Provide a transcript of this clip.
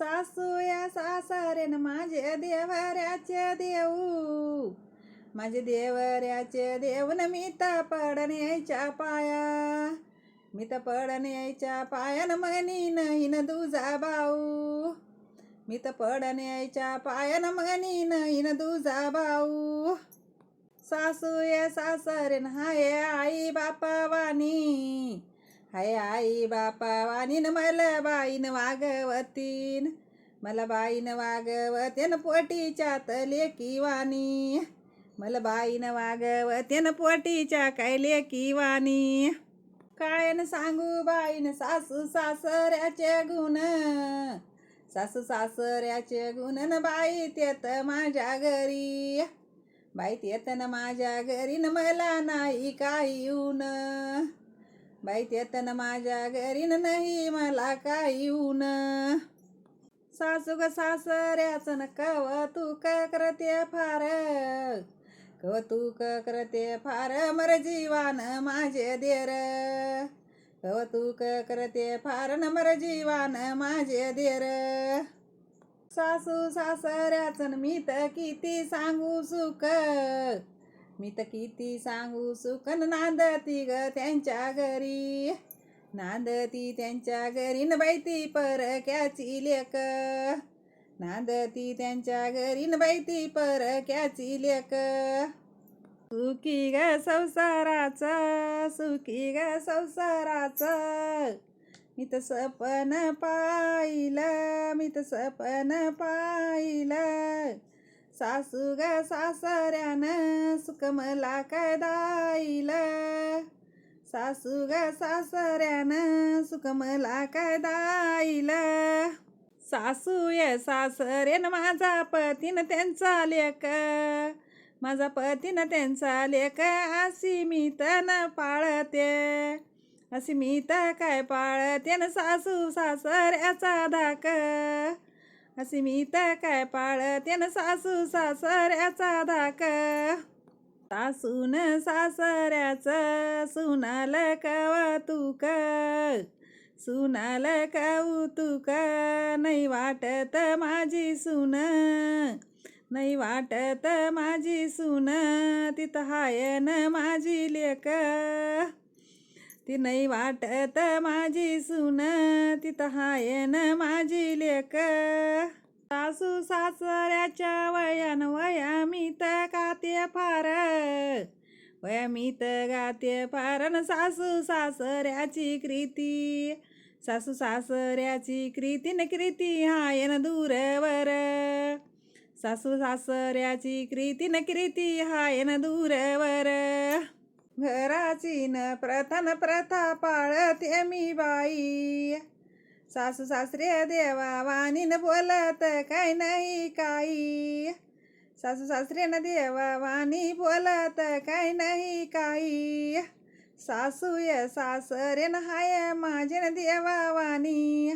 सासू या माझे देवऱ्याचे देऊ. माझे देवऱ्याचे देऊन मी तर पडन यायच्या पाया. मी तर पडन यायच्या पायान म्हणी नाही न तुझा भाऊ. मी तर पडन यायच्या पायान म्हणी नाही न तुझा भाऊ. सासू या सासरेन हाय आई बापा वाणी हाय आई बापा वाणीन मला बाईन वागवतीन. मला बाईन वागवतेन पोटीच्या लेकी वाणी. मला बाईन वागवतेन पोटीच्या काय लेकी वाणी. काय न सांगू बाईन सासू सासऱ्याचे गुण? सासू सासऱ्याचे गुण न बाई तेत माझ्या घरी. बाई तेत न माझ्या घरी न मला नाही काही ऊन. बाई तेत माझ्या घरी नाही मला काही येऊन? सासू ग सासऱ्याचं न कवतुक करते फार. कौतुक करते फार मर जीवान माझे देर. कौतुक करते फार न मर जीवान माझे देर. सासू सासऱ्याचं मी तर किती सांगू सुख. मी तर किती सांगू सुखन नांदती ग त्यांच्या घरी. नांदती त्यांच्या घरी न बाई ती परक्याची लेक. नांदती त्यांच्या घरी न बाई ती परक्याची लेक. सुखी ग संसाराचा सुखी ग संसाराचा. मी तर सपन पाहिलं मी तर सपन पाहिलं. सासू ग सासऱ्यानं सुकमला काय कदाईलं सासू ग सासऱ्यानं सुकमला काय कदाईलं सासू ये सासरेन माझा पतीन त्यांचा लेक माझा पतीन त्यांचा लेक अशी मी तन पाळते. अशी मी तर काय पाळते न सासू सासऱ्याचा धाक. अशी मी तर काय पाळते न सासू सासऱ्याचा धाक. सासून सासऱ्याचं सुनाल कवतुक सुनाल कौतुक नाही वाटत माझी सुन. नाही वाटत माझी सुन. तिथं हाय न माझी लेक. ती नाही वाटत माझी सुन तिथं हाय न माझी लेक. सासू सासऱ्याच्या वयान वया मी तर गाते फार. वया मी तर गाते फार न सासू सासऱ्याची कृती सासू सासऱ्याची कृती न कृती हाय न दूरवर. सासू सासऱ्याची कृती न कृती हाय न दूरवर. घराची न प्रथा प्रथा पाळते मी बाई. सासू सासरे देवा वाणीन बोलत काय नाही काही. सासू सासरे न देवा वाणी बोलत काय नाही काही. सासू सासरे न हाय माझे न देवा वाणी.